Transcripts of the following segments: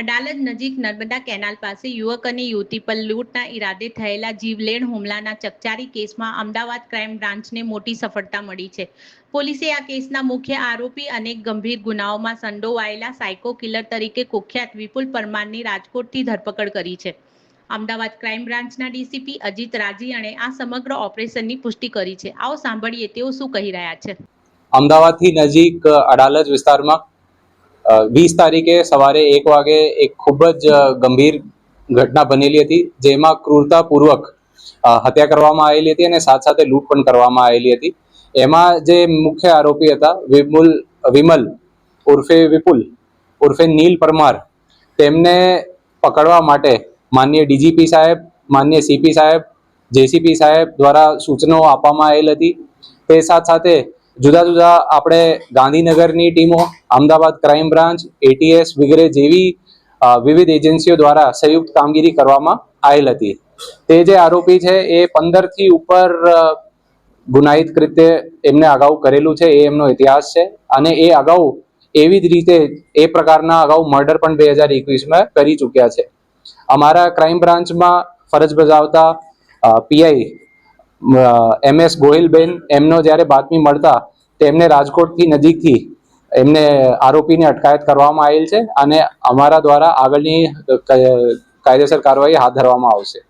અડાલજ નજીક નર્મદા કેનાલ પાસે યુવક અને યુવતી પર લૂંટના ઈરાદે થયેલા જીવલેણ હુમલાના ચકચારી કેસમાં અમદાવાદ ક્રાઇમ બ્રાન્ચને મોટી સફળતા મળી છે. પોલીસે આ કેસના મુખ્ય આરોપી અનેક ગંભીર ગુનાઓમાં સંડોવાયેલા સાયકો કિલર તરીકે કુખ્યાત વિપુલ પરમારની રાજકોટથી ધરપકડ કરી છે. અમદાવાદ ક્રાઇમ બ્રાન્ચના ડીસીપી અજીત રાજીઅણે આ સમગ્ર ઓપરેશનની પુષ્ટિ કરી છે. આવો સાંભળીએ તેઓ શું કહી રહ્યા છે. અમદાવાદથી નજીક અડાલજ વિસ્તારમાં વીસ તારીખે સવારે એક વાગે એક ખૂબ જ ગંભીર ઘટના બનેલી હતી, જેમાં ક્રૂરતાપૂર્વક હત્યા કરવામાં આવેલી હતી અને સાથે સાથે લૂંટ પણ કરવામાં આવેલી હતી. એમાં જે મુખ્ય આરોપી હતા, વિમુલ, વિમલ ઉર્ફે વિપુલ, ઉર્ફે નીલ પરમાર, તેમને પકડવા માટે માન્ય ડીજીપી સાહેબ માન્ય સીપી સાહેબ, જેસીપી સાહેબ દ્વારા સૂચનાઓ આપવામાં આવેલ હતી. તે સાથે સાથે જુદા જુદા આપણે ગાંધીનગરની ટીમો, અમદાવાદ ક્રાઇમ બ્રાન્ચ એટીએસ વગેરે જેવી વિવિધ એજન્સીઓ દ્વારા સંયુક્ત કામગીરી કરવામાં આવેલ હતી. તે જે આરોપી છે એ પંદરથી ઉપર ગુનાહિત કૃત્ય એમને અગાઉ કરેલું છે, એ એમનો ઇતિહાસ છે. અને એ અગાઉ એવી જ રીતે એ પ્રકારના અગાઉ મર્ડર પણ બે હજાર એકવીસમાં કરી ચૂક્યા છે. અમારા ક્રાઇમ બ્રાન્ચમાં ફરજ બજાવતા પીઆઈ એમ એસ ગોહિલબેન એમનો જ્યારે બાતમી મળતા તેમને રાજકોટથી નજીકથી એમને આરોપીને અટકાયત કરવામાં આવેલ છે અને અમારા દ્વારા આગળની કાયદેસર કાર્યવાહી હાથ ધરવામાં આવશે.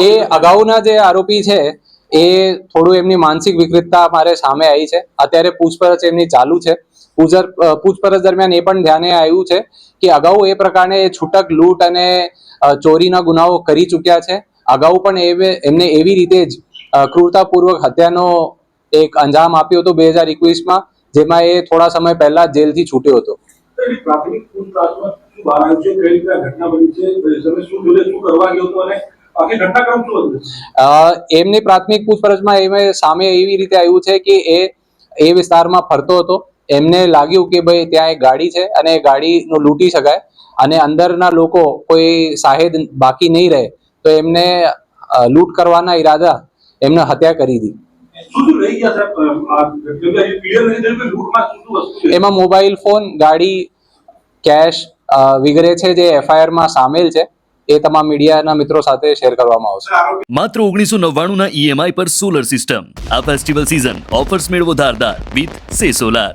એ અગાઉના જે આરોપી છે એ થોડું એમની માનસિક વિકૃતતા મારે સામે આવી છે. અત્યારે પૂછપરછ એમની ચાલુ છે. પૂછપરછ દરમિયાન એ પણ ધ્યાને આવ્યું છે કે અગાઉ એ પ્રકારે છૂટક લૂંટ અને ચોરીના ગુનાઓ કરી ચૂક્યા છે. અગાઉ પણ એમને એવી રીતે જ ક્રૂરતાપૂર્વક હત્યાનો એક અંજામ આપ્યો હતો બે હજાર એકવીસમાં, જેમાં એ થોડા સમય પહેલા જેલથી છૂટ્યો હતો. પ્રાથમિક પૂછતાછમાં શું બહાર આવ્યું છે? કઈ રીતે ઘટના બની છે? શું શું કરવા ગયો હતો અને એમની પ્રાથમિક પૂછપરછમાં એમ સામે એવી રીતે આવ્યું છે કે એ એ વિસ્તારમાં ફરતો હતો. એમને લાગ્યું કે ભાઈ ત્યાં એક ગાડી છે અને એ ગાડીનો લૂંટી શકાય અને અંદરના લોકો કોઈ સાહેદ બાકી નહીં રહે તો એમને લૂંટ કરવાના ઈરાદા એમને હત્યા કરી હતી એમાં મોબાઈલ ફોન ગાડી કેશ વગેરે છે જે એફઆઈઆરમાં સામેલ છે. એ તમામ મીડિયાના મિત્રો સાથે શેર કરવામાં આવશે. માત્ર ઓગણીસો નવ્વાણુંના ઈએમઆઈ પર સોલર સિસ્ટમ આ ફેસ્ટિવલ સિઝન ઓફર્સ મેળવો ધારદાર વિથ સે સોલાર